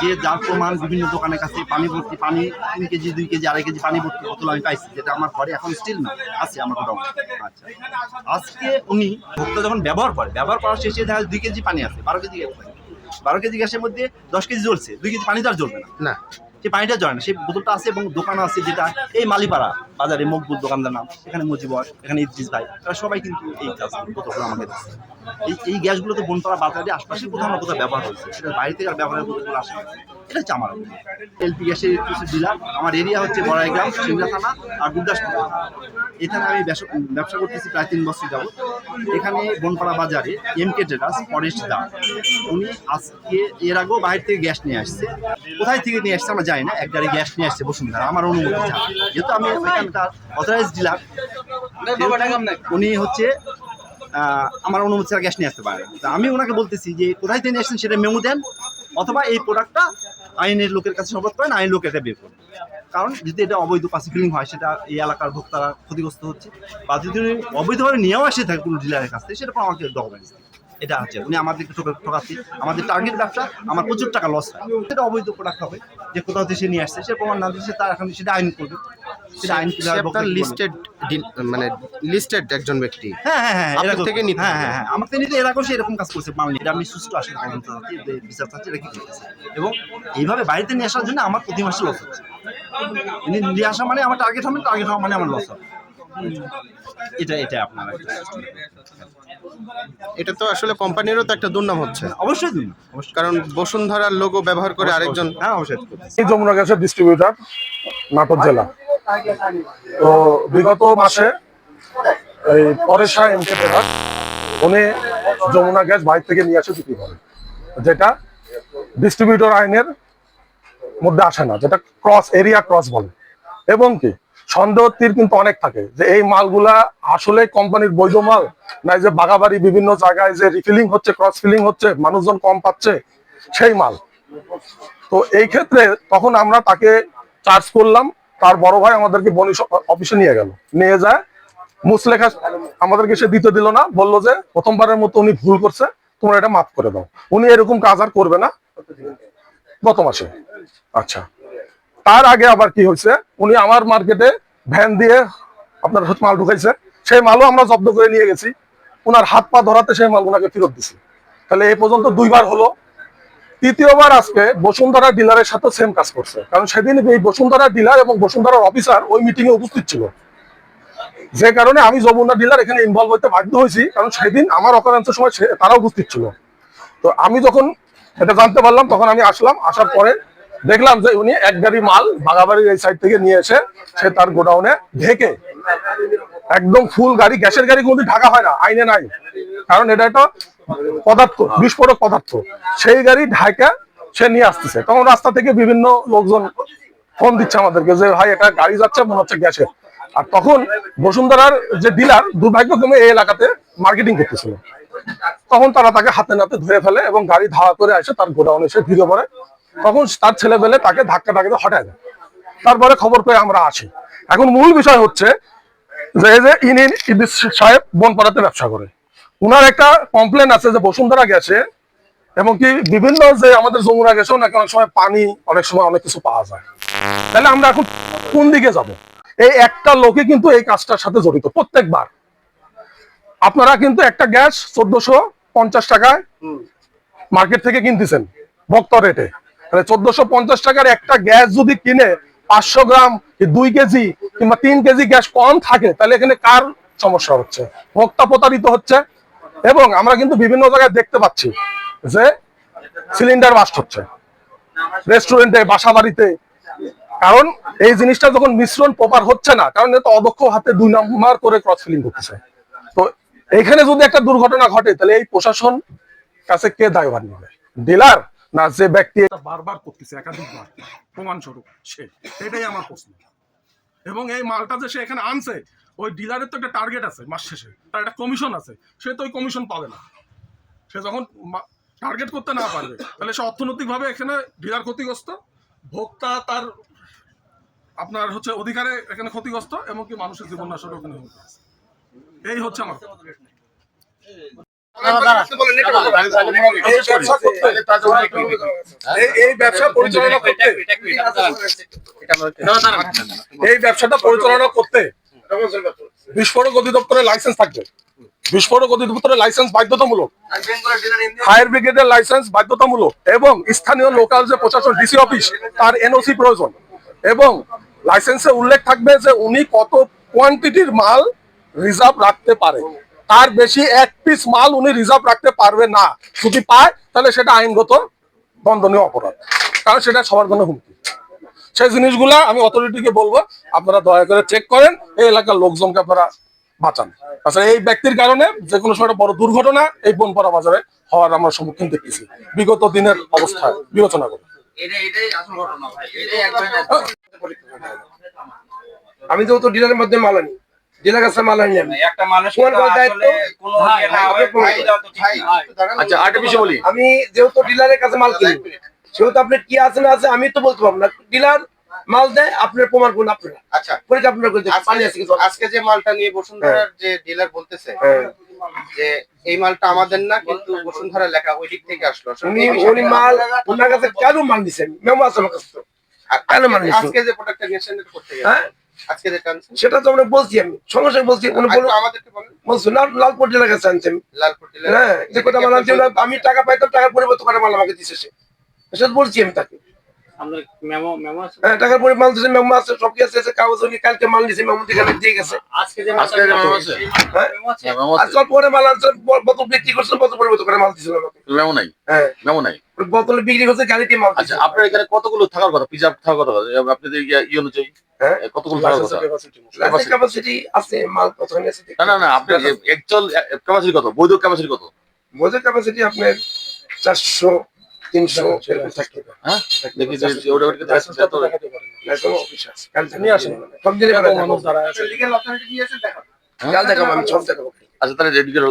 যে যার প্রমাণ বিভিন্ন দোকানের কাছে পানি ভর্তি, পানি তিন কেজি, দুই কেজি, আড়াই কেজি পানি ভর্তি বোতল আমি পাইছি, যেটা আমার ঘরে এখন স্টিল না, আছে আমার গোডাউন আচ্ছা। আজকে উনি ভোক্তা যখন ব্যবহার করে, ব্যবহার করার শেষে দেখা যায় দুই কেজি পানি আছে, বারো কেজি বারো কেজি গ্যাসের মধ্যে দশ কেজি জ্বলছে, দুই কেজি পানি তো আর জ্বলবে না। সেই পানিটা জ্বলে না, সেই বোতলটা আছে এবং দোকান আছে যেটা এই মালিপাড়া বাজারে মকবুল দোকানদার নাম, এখানে মুজিবর এখানে ইদ্রিস ভাই, তারা সবাই কিন্তু এই কাজ বোতলগুলো আমাকে দিচ্ছে এই এই গ্যাসগুলো তো বনপাড়া বাজারে আশপাশে কোথাও না কোথাও ব্যবহার হচ্ছে সেটা বাইরে থেকে আর ব্যবহারের বোতলগুলো আসে। এটা হচ্ছে আমার এলপি গ্যাসের কিছু ডিলার, আমার এরিয়া হচ্ছে বড়াইগ্রাম সিংড়া থানা আর গুরদাসপুর। এখানে আমি ব্যবসা- করতেছি প্রায় তিন বছর যাবত এখানে বনপাড়া বাজারে এম কে ট্রেডার্স ফরেস্ট দা, উনি আজকে, এর আগেও বাইরে থেকে গ্যাস নিয়ে আসছে কোথায় থেকে নিয়ে আসছে আমরা জানি না এক গাড়ি গ্যাস নিয়ে আসছে বসুন্ধরা আমার অনুমতি। যেহেতু আমি এখানকার অথরাইজ ডিলার উনি হচ্ছে আমার অনুমতি ছাড়া গ্যাস নিয়ে আসতে পারে। তা আমি ওনাকে বলতেছি যে কোথায় তিনি আসছেন সেটা মেমো দেন অথবা এই প্রোডাক্টটা আইনের লোকের কাছে সবত করেন আইন লোক এটা বের করুন। কারণ যদি এটা অবৈধ পাশে ফিলিং হয় সেটা এই এলাকার ভোক্তারা ক্ষতিগ্রস্ত হচ্ছে বা যদি উনি অবৈধভাবে নিয়েও আসে থাকে কোনো ডিলারের কাছ থেকে সেটা আমাকে ডকুমেন্টস এটা আছে উনি আমাদেরকে ঠকা- ঠকাচ্ছে। আমাদের টার্গেট ব্যবসা আমার প্রচুর টাকা লস হয়। সেটা অবৈধ প্রোডাক্ট হবে। যে কোথাও দেশে সে নিয়ে আসছে সে প্রমাণ না দিচ্ছে তার এখন সেটা আইন করবে। সেটা আইন আপনার লিস্টেড মানে লিস্টেড একজন ব্যক্তি। হ্যাঁ হ্যাঁ হ্যাঁ আপনার থেকে নিতে হ্যাঁ হ্যাঁ হ্যাঁ আমার থেকে নিতে এরকম সে এরকম কাজ করছে মানলি এটা আমি সুস্থ আসলে তদন্ত বিচার চাচ্ছি এটা কি করতেছে এবং এইভাবে বাড়িতে নিয়ে আসার জন্য আমার প্রতি মাসে লস হচ্ছে নিয়ে আসা মানে আমার টার্গেট হবে টার্গেট হওয়া মানে আমার লস হবে। এটা এটা আপনার একটা এটা তো আসলে কোম্পানিরও তো একটা দুর্নাম হচ্ছে। অবশ্যই অবশ্যই। কারণ বসুন্ধরার লোগো ব্যবহার করে আরেকজন হ্যাঁ অবশ্যই। এই যমুনা গ্যাসের ডিস্ট্রিবিউটার নাটোর জেলা। তো বিগত মাসে এই পরেশা এমকে টেরার উনি যমুনা গ্যাস বাইর থেকে নিয়ে আসে বিক্রি করে যেটা ডিস্ট্রিবিউটর আইনের মধ্যে আসে না যেটা ক্রস এরিয়া ক্রস বলে। এবং কি? সন্দেহ তীর কিন্তু অনেক থাকে যে এই মালগুলা আসলে কোম্পানির বৈধ মাল না যে বাগাবাড়ি বিভিন্ন জায়গায় যে রিফিলিং হচ্ছে ক্রস ফিলিং হচ্ছে, মানুষজন কম পাচ্ছে সেই মাল। তো এই ক্ষেত্রে তখন আমরা তাকে চার্জ করলাম, তার বড় ভাই আমাদেরকে বনি অফিসে নিয়ে গেল। নিয়ে যায়, মুসলেখা আমাদেরকে সে দিতে দিল না, বলল যে প্রথমবারের মতো উনি ভুল করছে, তোমরা এটা মাফ করে দাও। উনি এরকম কাজ আর করবে না। গত মাসে। আচ্ছা। তার আগে আবার কি হয়েছে? উনি আমার মার্কেটে ভ্যান দিয়ে আপনার হচ্ছে মাল ঢুকাইছে। সেই মালও আমরা জব্দ করে নিয়ে গেছি। ওনার হাত পা ধরাতে সেই মাল ওনাকে ফেরত দিছি। তাহলে এই পর্যন্ত দুইবার হলো। তৃতীয়বার আজকে বসুন্ধরা ডিলারের সাথে সেম কাজ করছে। কারণ সেদিন এই বসুন্ধরা ডিলার এবং বসুন্ধরার অফিসার ওই মিটিং এ উপস্থিত ছিল। যে কারণে আমি যমুনা ডিলার এখানে ইনভলভ হতে বাধ্য হয়েছি। কারণ সেদিন আমার অকারেন্সের সময় তারা উপস্থিত ছিল। তো আমি যখন এটা জানতে পারলাম, তখন আমি আসলাম। আসার পরে দেখলাম যে উনি এক গাড়ি মাল বাগাবাড়ির এই সাইড থেকে নিয়ে এসে সে তার গোডাউনে ঢেকে একদম ফুল গাড়ি, গ্যাসের গাড়ি কোনোদিন ঢাকা হয় না, আইনে নাই। কারণ এটা একটা পদার্থ, বিস্ফোরক পদার্থ। সেই গাড়ি ঢাকা সে নিয়ে আসতেছে। তখন রাস্তা থেকে বিভিন্ন লোকজন ফোন দিচ্ছে আমাদেরকে যে, ভাই এটা গাড়ি যাচ্ছে, মনে হচ্ছে গ্যাসের। আর তখন বসুন্ধরার যে ডিলার দুর্ভাগ্যক্রমে এই এলাকাতে মার্কেটিং করতেছিল। তখন তারা তাকে হাতে নাতে ধরে ফেলে এবং গাড়ি ধাওয়া করে আসে তার গোডাউনে এসে ভিড়ে পড়ে। তখন তার ছেলে পেলে তাকে ধাক্কা টাকে হটায় দেয়। তারপরে খবর পেয়ে আমরা আসি এখন মূল বিষয় হচ্ছে যে যে ইনি সাহেব বনপাড়াতে ব্যবসা করে। উনার একটা কমপ্লেন আছে যে বসুন্ধরা গেছে এবং কি বিভিন্ন যে আমাদের যমুনা নাকি অনেক সময় পানি অনেক সময় অনেক কিছু পাওয়া যায়। তাহলে আমরা এখন কোন দিকে যাব? এই একটা লোকে কিন্তু এই কাজটার সাথে জড়িত প্রত্যেকবার। আপনারা কিন্তু একটা গ্যাস চোদ্দশো পঞ্চাশ টাকায় মার্কেট থেকে কিনতেছেন ভক্ত রেটে। তাহলে চোদ্দশো পঞ্চাশ টাকার একটা গ্যাস যদি কিনে পাঁচশো গ্রাম দুই কেজি কিংবা তিন কেজি গ্যাস কম থাকে, তাহলে এখানে কার সমস্যা হচ্ছে? ভোক্তা প্রতারিত হচ্ছে এবং আমরা কিন্তু বিভিন্ন জায়গায় দেখতে পাচ্ছি যে সিলিন্ডার বাস্ট হচ্ছে। রেস্টুরেন্টে বাসা বাড়িতে কারণ এই জিনিসটা যখন মিশ্রণ প্রপার হচ্ছে না, কারণ এটা অদক্ষ হাতে দুই নম্বর করে ক্রস ফিলিং করতেছে। তো এখানে যদি একটা দুর্ঘটনা ঘটে, তাহলে এই প্রশাসন কাছে কে দায়ভার নেবে? ডিলার না, যে ব্যক্তি বারবার করতেছে একাধিকবার প্রমাণস্বরূপ, সে। এটাই আমার প্রশ্ন। এবং এই মালটা যে সে এখানে আনছে, ওই ডিলারের তো একটা টার্গেট আছে মাস শেষে। তার একটা কমিশন আছে। সে তো ওই কমিশন পাবে না। সে যখন টার্গেট করতে না পারবে, তাহলে সে অর্থনৈতিকভাবে এখানে ডিলার ক্ষতিগ্রস্ত, ভোক্তা তার আপনার হচ্ছে অধিকারে এখানে ক্ষতিগ্রস্ত, এমনকি মানুষের জীবন নাশেরও ওখানে এই হচ্ছে আমার। এই ব্যবসা করতে এই- এই ব্যবসা পরিচালনা করতে এই ব্যবসাটা পরিচালনা করতে বিস্ফোরক অধিদপ্তরের লাইসেন্স থাকবে বিস্ফোরক অধিদপ্তরের লাইসেন্স বাধ্যতামূলক ফায়ার ব্রিগেডের লাইসেন্স বাধ্যতামূলক এবং স্থানীয় লোকাল যে প্রশাসন ডিসি অফিস তার এনওসি প্রয়োজন এবং লাইসেন্সে উল্লেখ থাকবে যে উনি কত কোয়ান্টিটির মাল রিজার্ভ রাখতে পারে তার বেশি এক পিস মাল উনি রিজার্ভ রাখতে পারবে না। যদি পায় তাহলে সেটা আইনগত দণ্ডনীয় অপরাধ। কারণ সেটা সবার জন্য হুমকি। সেই জিনিসগুলা আমি অথরিটিকে বলব আপনারা দয়া করে চেক করেন এই এলাকার লোকজনকে আপনারা বাঁচান। আচ্ছা এই ব্যক্তির কারণে যে কোনো সময় বড় দুর্ঘটনা এই বনপাড়া বাজারে হওয়ার আমরা সম্মুখীন দেখতেছি। বিগত দিনের অবস্থায় বিবেচনা করে আমি যেহেতু ডিলারের মধ্যে মাল আনি ডিলার কাছে মাল আনি আমি। একটা মানুষ দেওয়া তো আচ্ছা আরেকটা বিষয় বলি। আমি যেহেতু ডিলারের কাছে মাল কিনি সেহেতু আপনার কি আছে না আছে আমি তো বলতে পারব না। ডিলার মাল দেয় আপনার প্রমাণ করুন আপনারা। আচ্ছা। আপনারা করে জল আছে। আজকে যে মালটা নিয়ে বসুন্ধরার যে ডিলার বলতেছে হ্যাঁ। যে এই মালটা আমাদের না কিন্তু বসুন্ধরা লেখা ওই দিক থেকে আসলো। উনি উনি মাল ওনার কাছে কেন মাল নিছেন। মেমো আছে আমার কাছে তো। কেন মাল আজকে- যে প্রোডাক্টটা নিয়েছেন করতে গেলে। হ্যাঁ? আজকে যেটা আনছেন? সেটা তো আমরা বলছি আমি সঙ্গে সঙ্গে বলছি মানে বলুন। আমাদেরকে বলেন। বলছি লাল লালপুর ডিলার কাছে আনছি আমি। লালপুর জেলা হ্যাঁ যে কথা মাল আনছি আমি টাকা পাইতাম টাকার পরিবর্তন করে মাল আমাকে দিছে সে। সেটা বলছি আমি তাকে। টাকার পরে মাল মেমো আছে সব কি আছে আছে, কাগজ উনি কালকে মাল দিছে মেমো দিকে দিয়ে গেছে। আজকে যে আজকে মেমো আছে? হ্যাঁ? মেমো পরে মাল আনছে বোতল বিক্রি করছে বোতল পরিবর্তন করে মাল দিছিল মেমো নাই? হ্যাঁ। মেমো নাই? বোতল বিক্রি করছে গাড়িতে মাল আচ্ছা আপনার এখানে কতগুলো থাকার কথা পিজাব থাকার কথা? আপনাদের ইয়ে ইয়ে অনুযায়ী হ্যাঁ? কতগুলো থাকার কথা? ক্যাপাসিটি আছে মাল আছে না না না আপনার অ্যাকচুয়াল ক্যাপাসিটি কত? বৈধ ক্যাপাসিটি কত? বোঝের ক্যাপাসিটি আপনার চারশো তিনশো এরকম থাকতে পারে। হ্যাঁ? দেখি যে যে ওটা ওটা লাইসেন্স এত লাইসেন্স অফিস আছে কাল নিয়ে আসেন সব দিনে মানুষ দাঁড়ায় আছে। লিগ্যাল অথরিটি দিয়েছে দেখো কাল দেখাবো আমি সব দেখাবো। আচ্ছা তাহলে রেডি করে